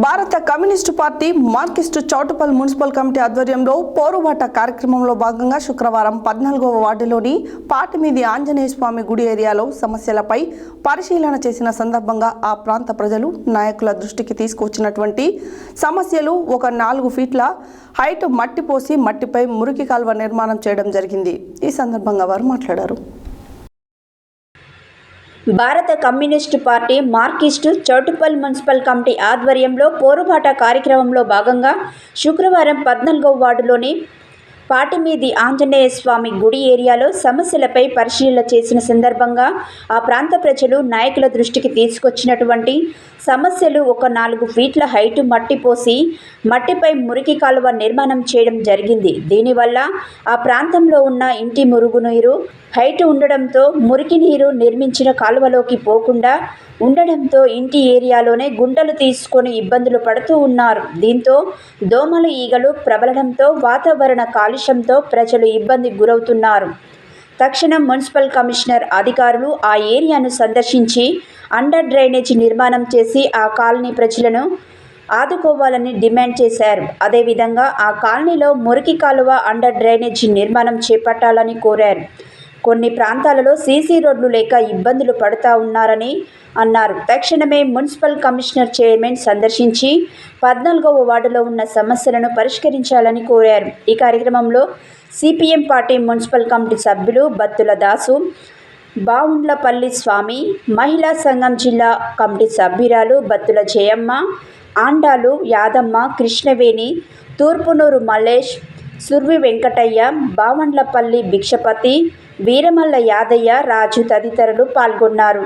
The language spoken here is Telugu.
భారత communist party Marxist Choutuppal municipal committee ఆధ్వర్యంలో పోరుబాట కార్యక్రమంలో భాగంగా శుక్రవారం పద్నాలుగవ వార్డులోని పాటిమీది ఆంజనేయ స్వామి గుడి ఏరియాలో సమస్యలపై పరిశీలన చేసిన సందర్భంగా ఆ ప్రాంత ప్రజలు నాయకుల దృష్టికి తీసుకొచ్చినటువంటి సమస్యలు ఒక నాలుగు ఫీట్ల హైట్ మట్టి పోసి మట్టిపై మురికి కాల్వ నిర్మాణం చేయడం జరిగింది. ఈ సందర్భంగా వారు మాట్లాడారు. భారత communist party Marxist Choutuppal municipal committee ఆధ్వర్యంలో పోరుబాట కార్యక్రమంలో భాగంగా శుక్రవారం పద్నాలుగవ వార్డులోని పాటిమీది ఆంజనేయ స్వామి గుడి ఏరియాలో సమస్యలపై పరిశీలన చేసిన సందర్భంగా ఆ ప్రాంత ప్రజలు నాయకుల దృష్టికి తీసుకొచ్చినటువంటి సమస్యలు ఒక నాలుగు ఫీట్ల హైటు మట్టి పోసి మట్టిపై మురికి కాలువ నిర్మాణం చేయడం జరిగింది. దీనివల్ల ఆ ప్రాంతంలో ఉన్న ఇంటి మురుగునీరు హైట్ ఉండడంతో మురికి నీరు నిర్మించిన కాలువలోకి పోకుండా ఉండడంతో ఇంటి ఏరియాలోనే గుంటలు తీసుకొని ఇబ్బందులు పడుతూ ఉన్నారు. దీంతో దోమల ఈగలు ప్రబలడంతో వాతావరణ కాలుష్యంతో ప్రజలు ఇబ్బందికి గురవుతున్నారు. తక్షణం మున్సిపల్ కమిషనర్ అధికారులు ఆ ఏరియాను సందర్శించి అండర్ డ్రైనేజీ నిర్మాణం చేసి ఆ కాలనీ ప్రజలను ఆదుకోవాలని డిమాండ్ చేశారు. అదేవిధంగా ఆ కాలనీలో మురికి కాలువ అండర్ డ్రైనేజీ నిర్మాణం చేపట్టాలని కోరారు. కొన్ని ప్రాంతాలలో సీసీ రోడ్లు లేక ఇబ్బందులు పడుతూ ఉన్నారని అన్నారు. తక్షణమే మున్సిపల్ కమిషనర్ చైర్మన్ సందర్శించి పద్నాలుగవ వార్డులో ఉన్న సమస్యలను పరిష్కరించాలని కోరారు. ఈ కార్యక్రమంలో సిపిఎం పార్టీ మున్సిపల్ కమిటీ సభ్యులు బత్తుల దాసు బావుండ్లపల్లి స్వామి మహిళా సంఘం జిల్లా కమిటీ సభ్యురాలు బత్తుల జయమ్మ ఆండాలు యాదమ్మ కృష్ణవేణి తూర్పునూరు మల్లేష్ సుర్వి వెంకటయ్య బావండ్లపల్లి భిక్షపతి వీరమల్ల యాదయ్య రాజు తదితరులు పాల్గొన్నారు.